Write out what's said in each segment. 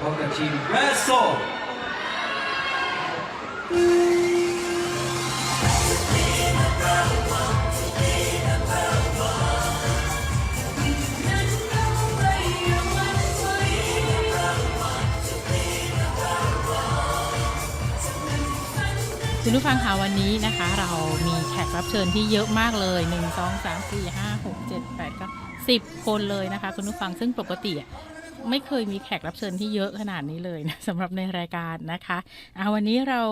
พบกั ผู้ฟังคะวันนี้นะคะ เรามีแขกรับเชิญที่เยอะมากเลย 1 2 3 4 5 6 7 8 9 10 คนเลยนะคะ คุณผู้ฟังซึ่งปกติไม่เคยมีแขกรับเชิญที่เยอะขนาดนี้เลยนะสำหรับในรายการนะคะเอาวันนี้เรา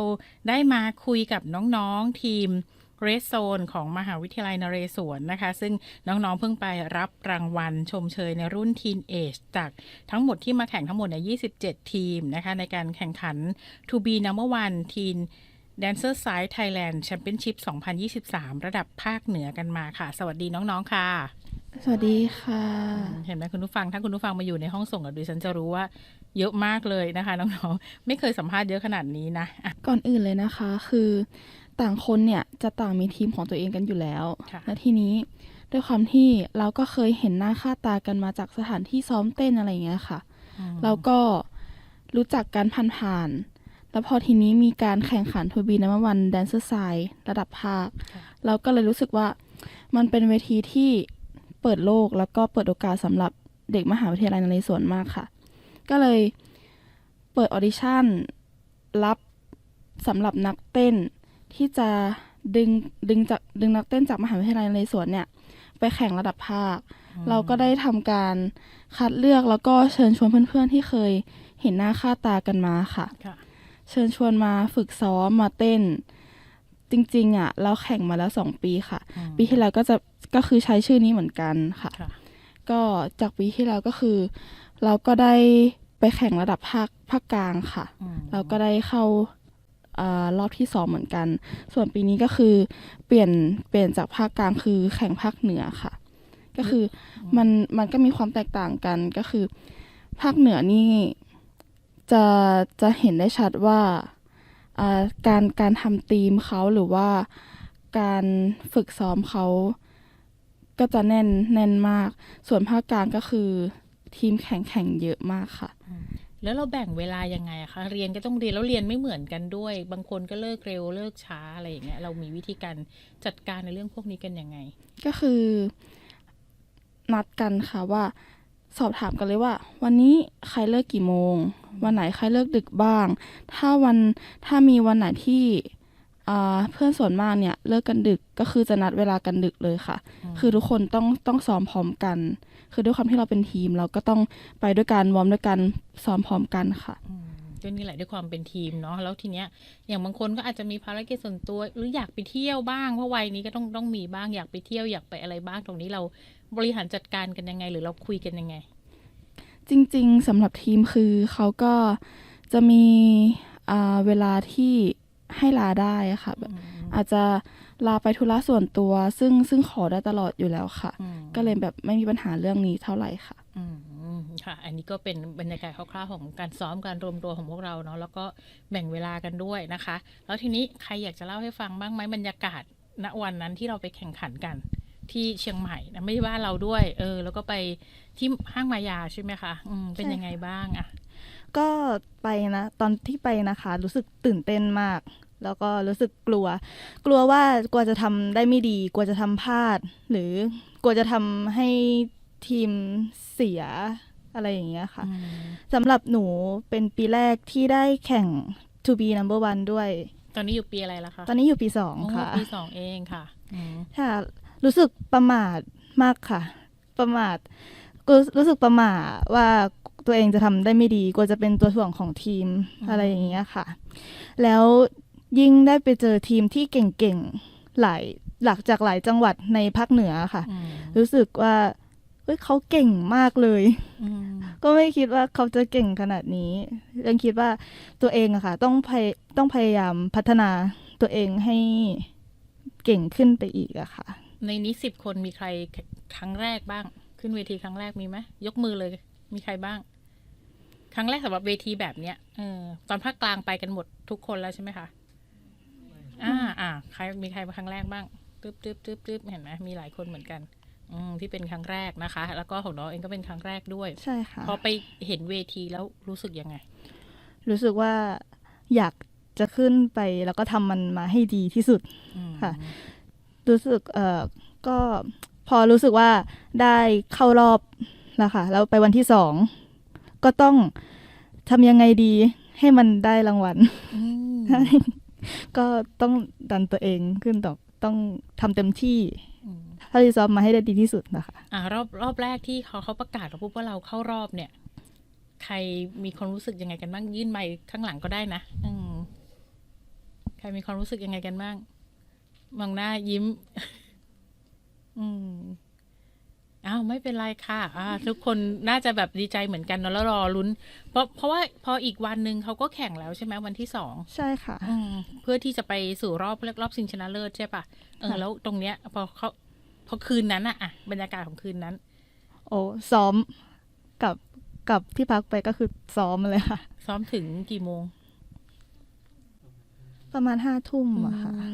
ได้มาคุยกับน้องๆทีมเรสโซนของมหาวิทยาลัยนเรศวรนะคะ ซึ่งน้องๆเพิ่งไปรับรางวัลชมเชยในรุ่น Teen Age จากทั้งหมดที่มาแข่งทั้งหมดในย27 ทีมนะคะ ในการแข่งขัน To be number one teen Dancer Side Thailand Championship 2023 ระดับภาคเหนือกันมาค่ะ สวัสดีน้องๆ ค่ะ สวัสดีค่ะ เห็นไหมคุณผู้ฟัง ถ้าคุณผู้ฟังมาอยู่ในห้องส่งกับดิฉันจะรู้ว่าเยอะมากเลยนะคะน้องๆ ไม่เคยสัมภาษณ์เยอะขนาดนี้นะอะก่อนอื่นเลยนะคะ คือต่างคนเนี่ยจะต่างมีทีมของตัวเองกันอยู่แล้วค่ะและทีนี้ด้วยความที่เราก็เคยเห็นหน้าค่าตากันมาจากสถานที่ซ้อมเต้นอะไรอย่างเงี้ยค่ะอืมแล้วก็รู้จักกันผ่านๆ แล้วพอทีนี้มีการแข่งขันทูบีนัมวันแดนเซอร์ไซระดับภาค เราก็เลยรู้สึกว่ามันเป็นเวทีที่เปิดโลกแล้วก็เปิดโอกาสสำหรับเด็กมหาวิทยาลัยนเรศวรมากค่ะ ก็เลยเปิดออดิชั่นรับสำหรับนักเต้นที่จะดึงดึงจากดึงนักเต้นจากมหาวิทยาลัยนเรศวรเนี่ยไปแข่งระดับภาค เราก็ได้ทำการคัดเลือกแล้วก็เชิญชวนเพื่อนๆที่เคยเห็นหน้าค่าตากันมาค่ะค่ะ เชิญชวนมาฝึกซ้อมมาเต้น จริง ๆอะเราแข่งมาแล้วสองปีค่ะอืมปีที่แล้วก็จะก็คือใช้ชื่อนี้เหมือนกันค่ะค่ะ ก็จากปีที่แล้วก็คือ เราก็ได้ไปแข่งระดับภาคภาคกลางค่ะอืมเราก็ได้เข้าเอ่อรอบที่สองเหมือนกัน ส่วนปีนี้ก็คือเปลี่ยนเปลี่ยนจากภาคกลางคือแข่งภาคเหนือค่ะ ก็คือมันมันก็มีความแตกต่างกันก็คือ ภาคเหนือนี่ จะจะเห็นได้ชัดว่าอ่าการการทำธีมเขาหรือว่าการฝึกซ้อมเขาก็จะแน่นแน่นมาก ส่วนภาคกลางก็คือทีมแข่งแข่งเยอะมากค่ะ แล้วเราแบ่งเวลายังไงอะคะ เรียนก็ต้องเรียนแล้วเรียนไม่เหมือนกันด้วย บางคนก็เลิกเร็วเลิกช้าอะไรอย่างเงี้ย เรามีวิธีการจัดการในเรื่องพวกนี้กันยังไง ก็คือนัดกันค่ะว่า สอบถามกันเลยว่า วันนี้ใครเลิกกี่โมง วันไหนใครเลิกดึกบ้าง ถ้าวันถ้ามีวันไหนที่อ่าเพื่อนส่วนมากเนี่ยเลิกกันดึกก็คือจะนัดเวลากันดึกเลยค่ะ คือทุกคนต้องต้องซ้อมพร้อมกัน คือด้วยความที่เราเป็นทีม เราก็ต้องไปด้วยกันวอร์มด้วยกันซ้อมพร้อมกันค่ะอืมก็นี่แหละด้วยความเป็นทีมเนาะแล้วทีเนี้ยอย่างบางคนก็อาจจะมีภารกิจส่วนตัว หรืออยากไปเที่ยวบ้างเพราะวัยนี้ก็ต้องต้องมีบ้างอยากไปเที่ยวอยากไปอะไรบ้างตรงนี้เรา บริหารจัดการกันยังไง หรือเราคุยกันยังไง จริงๆสำหรับทีมคือเขาก็จะมีอ่าเวลาที่ให้ลาได้อะค่ะแบบอาจจะลาไปธุระส่วนตัว ซึ่งซึ่งขอได้ตลอดอยู่แล้วค่ะอืมก็เลยแบบไม่มีปัญหาเรื่องนี้เท่าไหร่ค่ะอืมค่ะ อันนี้ก็เป็นบรรยากาศคร่าวๆของการซ้อมการรวมตัวของพวกเราเนาะแล้วก็แบ่งเวลากันด้วยนะคะ แล้วทีนี้ใครอยากจะเล่าให้ฟังบ้างไหมบรรยากาศณวันนั้นที่เราไปแข่งขันกัน ที่เชียงใหม่นะไม่ใช่ว่าเราด้วย เออ แล้วก็ไปที่ห้างมายาใช่ไหมคะอืมเป็นใช่ยังไงบ้างอะก็ไปนะตอนที่ไปนะคะ รู้สึกตื่นเต้นมาก แล้วก็รู้สึกกลัว กลัวว่ากลัวจะทำได้ไม่ดี กลัวจะทำพลาด หรือกลัวจะทำให้ทีมเสียอะไรอย่างเงี้ยค่ะอืมสำหรับหนูเป็นปีแรกที่ได้แข่ง to be number one ด้วย ตอนนี้อยู่ปีอะไรแล้วคะ ตอนนี้อยู่ปีสองโอ้ค่ะ ปีสองเองค่ะอืมค่ะ รู้สึกประมาทมากค่ะ ประมาทรู้รู้สึกประมาทว่าตัวเองจะทำได้ไม่ดีกลัวจะเป็นตัวถ่วงของทีมอะไรอย่างเงี้ยค่ะ แล้วยิ่งได้ไปเจอทีมที่เก่งๆหลายหลักจากหลายจังหวัดในภาคเหนือค่ะอืมรู้สึกว่าเฮ้ยเขาเก่งมากเลยอืมก็ไม่คิดว่าเขาจะเก่งขนาดนี้ ยังคิดว่าตัวเองอะค่ะ ต้องพยต้องพยายามพัฒนาตัวเองให้เก่งขึ้นไปอีกอะค่ะ ในนี้สิบคนมีใครครั้งแรกบ้าง ขึ้นเวทีครั้งแรกมีไหมยกมือเลย มีใครบ้าง ครั้งแรกสำหรับเวทีแบบเนี้ยเออตอนภาคกลางไปกันหมดทุกคนแล้วใช่ไหมคะอ่าใครมีใครมาครั้งแรกบ้างตึ๊บตึ๊บตึ๊บตึ๊บเห็นไหมมีหลายคนเหมือนกัน อืมที่เป็นครั้งแรกนะคะ แล้วก็ของน้องเองก็เป็นครั้งแรกด้วยใช่ค่ะพอไปเห็นเวทีแล้วรู้สึกยังไง รู้สึกว่าอยากจะขึ้นไปแล้วก็ทำมันมาให้ดีที่สุดอืมค่ะ รู้สึกเอ่อก็พอรู้สึกว่าได้เข้ารอบแล้วค่ะแล้วไปวันที่สองก็ต้องทำยังไงดีให้มันได้รางวัลอืมใช่ก็ต้องดันตัวเองขึ้นต่อต้องทำเต็มที่อืมเท่าที่ซ้อมมาให้ได้ดีที่สุดนะคะอ่ารอบรอบแรกที่เขาเขาประกาศมาปุ๊บว่าเราเข้ารอบเนี่ย ใครมีความรู้สึกยังไงกันบ้างยื่นไมค์ข้างหลังก็ได้นะอืมใครมีความรู้สึกยังไงกันบ้าง มองหน้ายิ้ม อืมอ้าวไม่เป็นไรค่ะ อ่า ทุกคนน่าจะแบบดีใจเหมือนกันเนอะแล้วรอลุ้น เพราะเพราะว่าพออีกวันหนึ่งเขาก็แข่งแล้วใช่ไหมวันที่สองใช่ค่ะ อืมเพื่อที่จะไปสู่รอบรอบชิงชนะเลิศใช่ปะเออ ค่ะ แล้วตรงเนี้ย พอเขาพอคืนนั้นอะอะบรรยากาศของคืนนั้น โอ้ซ้อมกับกับที่พักไปก็คือซ้อมเลยค่ะ ซ้อมถึงกี่โมงประมาณห้าทุ่มอะค่ะ อืม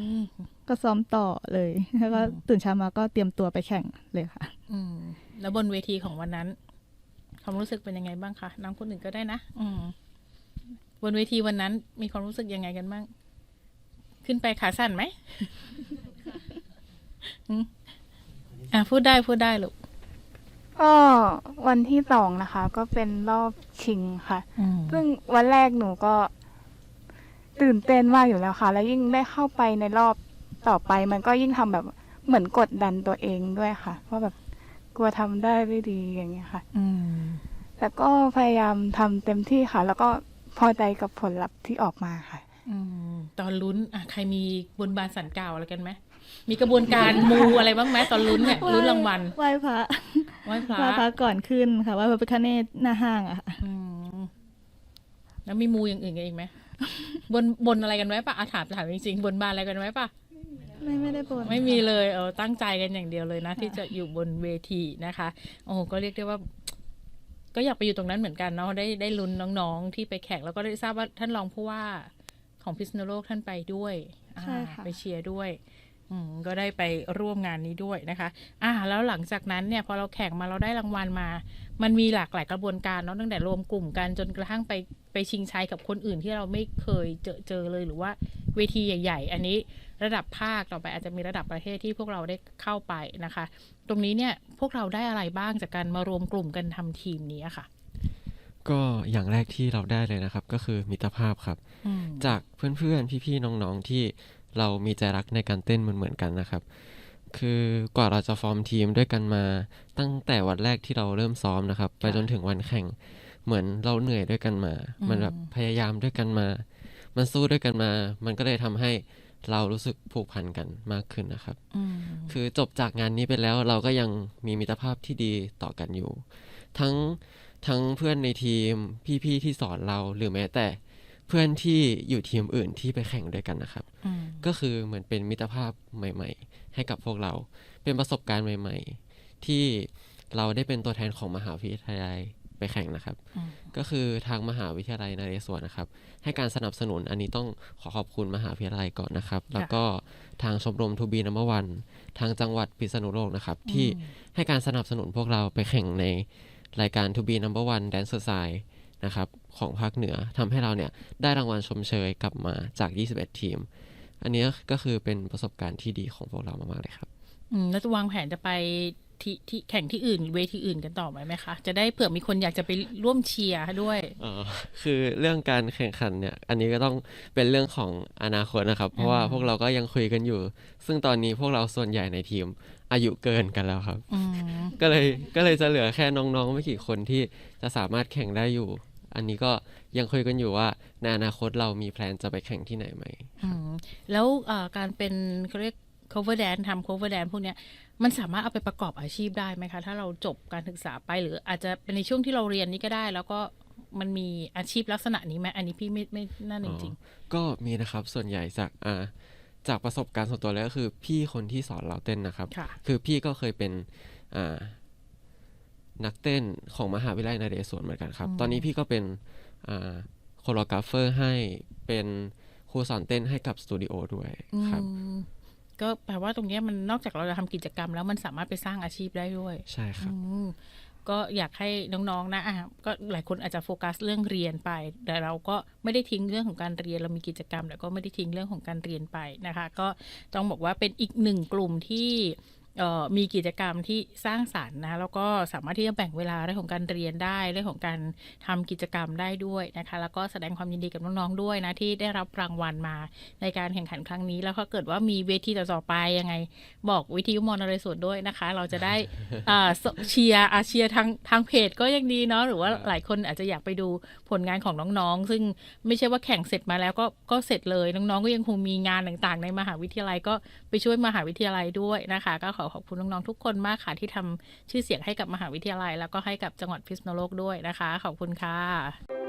ก็ซ้อมต่อเลย แล้วก็อืมตื่นเช้ามาก็เตรียมตัวไปแข่งเลยค่ะ อืม แล้วบนเวทีของวันนั้น ความรู้สึกเป็นยังไงบ้างคะน้องคนอื่นก็ได้นะ อืม บนเวทีวันนั้นมีความรู้สึกยังไงกันบ้าง ขึ้นไปขาสั่นไหมอืมอะพูดได้พูดได้ลูกก็วันที่สองนะคะ ก็เป็นรอบชิงค่ะอืมซึ่งวันแรกหนูก็ ตื่นเต้นมากอยู่แล้วค่ะ แล้วยิ่งได้เข้าไปในรอบ ต่อไปมันก็ยิ่งทำแบบเหมือนกดดันตัวเองด้วยค่ะว่าแบบกลัวทำได้ไม่ดีอย่างเงี้ยค่ะ อืมแต่ก็พยายามทำเต็มที่ค่ะ แล้วก็พอใจกับผลลัพธ์ที่ออกมาค่ะ อืมตอนลุ้นอะใครมีบนบานสันกล่าวอะไรกันไหมมีกระบวนการมูอะไรบ้างไหมตอนลุ้นเนี่ยลุ้นรางวัลไหว้พระไหว้พระไหว้พระก่อนขึ้นค่ะไหว้พระพิฆเนศหน้าห้างอะค่ะอืมแล้วมีมูอย่างอื่นกันอีกไหมบนบนอะไรกันไว้ปะอาถามถามจริงๆบนบานอะไรกันไว้ปะ ไม่ไม่ได้บนไม่มีเลยเออตั้งใจกันอย่างเดียวเลยนะ ที่จะอยู่บนเวทีนะคะ โอ้โหก็เรียกได้ว่า ก็อยากไปอยู่ตรงนั้นเหมือนกันเนาะได้ได้ลุ้นน้องๆ ที่ไปแข่งแล้วก็ได้ทราบว่าท่านรองผู้ว่าของพิษณุโลกท่านไปด้วยอ่าใช่ค่ะไปเชียร์ด้วยอืมก็ได้ไปร่วมงานนี้ด้วยนะคะ อ่า แล้วหลังจากนั้นเนี่ยพอเราแข่งมาเราได้รางวัลมา มันมีหลากหลายกระบวนการเนาะตั้งแต่รวมกลุ่มกันจนกระทั่งไป ไปชิงชัยกับคนอื่นที่เราไม่เคยเจอเจอเลยหรือว่าเวทีใหญ่ ๆ อันนี้ระดับภาคต่อไปอาจจะมีระดับประเทศที่พวกเราได้เข้าไปนะคะ ตรงนี้เนี่ยพวกเราได้อะไรบ้างจากการมารวมกลุ่มกันทำทีมนี้อะค่ะ ก็อย่างแรกที่เราได้เลยนะครับ ก็คือมิตรภาพครับอืมจากเพื่อนๆพี่ๆน้องๆที่เรามีใจรักในการเต้นเหมือนๆกันนะครับคือกว่าเราจะฟอร์มทีมด้วยกันมาตั้งแต่วันแรกที่เราเริ่มซ้อมนะครับ ไปจนถึงวันแข่ง เหมือนเราเหนื่อยด้วยกันมา มันแบบพยายามด้วยกันมา มันสู้ด้วยกันมา มันก็เลยทำให้เรารู้สึกผูกพันกันมากขึ้นนะครับอืมคือจบจากงานนี้ไปแล้วเราก็ยังมีมิตรภาพที่ดีต่อกันอยู่ ทั้งทั้งเพื่อนในทีมพี่ๆที่สอนเราหรือแม้แต่เพื่อนที่อยู่ทีมอื่นที่ไปแข่งด้วยกันนะครับอืมก็คือเหมือนเป็นมิตรภาพใหม่ ๆ ให้กับพวกเรา เป็นประสบการณ์ใหม่ ๆ ที่เราได้เป็นตัวแทนของมหาวิทยาลัย ไปแข่งนะครับอืมก็คือทางมหาวิทยาลัยนเรศวรนะครับ ให้การสนับสนุนอันนี้ต้องขอขอบคุณมหาวิทยาลัยก่อนนะครับ แล้วก็ทางชมรมทูบีนัมเบอร์วันทางจังหวัดพิษณุโลกนะครับ ที่ให้การสนับสนุนพวกเราไปแข่งในรายการทูบีนัมเบอร์วันแดนเซอร์ไซนะครับของภาคเหนือทำให้เราเนี่ยได้รางวัลชมเชยกลับมาจาก 21 ทีม อันนี้ก็คือเป็นประสบการณ์ที่ดีของพวกเรามากๆเลยครับอืมแล้วจะวางแผนจะไป ที่ที่แข่งที่อื่น เวทีอื่นกันต่อไหมไหมคะ จะได้เผื่อมีคนอยากจะไปร่วมเชียร์ด้วยเออคือเรื่องการแข่งขันเนี่ย อันนี้ก็ต้องเป็นเรื่องของอนาคตนะครับ เพราะว่าอ่าพวกเราก็ยังคุยกันอยู่ ซึ่งตอนนี้พวกเราส่วนใหญ่ในทีมอายุเกินกันแล้วครับอืมก็เลยก็เลยจะเหลือแค่น้องๆไม่กี่คนที่จะสามารถแข่งได้อยู่ อันนี้ก็ยังคุยกันอยู่ว่าในอนาคตเรามีแพลนจะไปแข่งที่ไหนไหมอืมแล้วเอ่อการเป็นเขาเรียก cover dance ทำ cover dance พวกเนี้ย มันสามารถเอาไปประกอบอาชีพได้ไหมคะ ถ้าเราจบการศึกษาไปหรืออาจจะเป็นในช่วงที่เราเรียนนี้ก็ได้ แล้วก็มันมีอาชีพลักษณะนี้ไหมอันนี้พี่ไม่ไม่น่าจริงก็มีนะครับส่วนใหญ่จากอ่าจากประสบการณ์ส่วนตัวเลยก็คือ พี่คนที่สอนเราเต้นนะครับๆค่ะคือพี่ก็เคยเป็นอ่านักเต้นของมหาวิทยาลัยนเรศวรเหมือนกันครับอืมตอนนี้พี่ก็เป็นอ่าโคโรกราฟเฟอร์ให้เป็นครูสอนเต้นให้กับสตูดิโอด้วยครับอืม ก็แปลว่าตรงเนี้ยมันนอกจากเราจะทำกิจกรรม แล้วมันสามารถไปสร้างอาชีพได้ด้วย ใช่ครับอืมก็อยากให้น้องๆนะอะก็หลายคนอาจจะโฟกัสเรื่องเรียนไป แต่เราก็ไม่ได้ทิ้งเรื่องของการเรียนเรามีกิจกรรม แต่ก็ไม่ได้ทิ้งเรื่องของการเรียนไปนะคะ ก็ต้องบอกว่าเป็นอีกหนึ่งกลุ่มที่เอ่อ มีกิจกรรมที่สร้างสารรค์นะแล้วก็สามารถที่จะแบ่งเวลาเรื่องของการเรียนได้เรื่องของการทำกิจกรรมได้ด้วยนะคะ แล้วก็แสดงความยินดีกับน้องๆด้วยนะที่ได้รับรางวัลมาในการแข่งขันครั้งนี้ แล้วถ้าเกิดว่ามีเวทีต่อๆไปยังไง บอกวิทยุมอนเรสวนด้วยนะคะ เราจะได้เชียร์อาเชียร์ทางทางเพจก็ยังดีเนาะหรือว่าหลายคนอาจจะอยากไปดูผลงานของน้องๆ ซึ่งไม่ใช่ว่าแข่งเสร็จมาแล้วก็ก็เสร็จเลยน้องๆก็ยังคงมีงานต่างๆ ในมหาวิทยาลัยก็ไปช่วยมหาวิทยาลัยด้วยนะคะ ก็ขอขอบคุณน้องๆทุกคนมากค่ะที่ทำชื่อเสียงให้กับมหาวิทยาลัย แล้วก็ให้กับจังหวัดพิษณุโลกด้วยนะคะ ขอบคุณค่ะ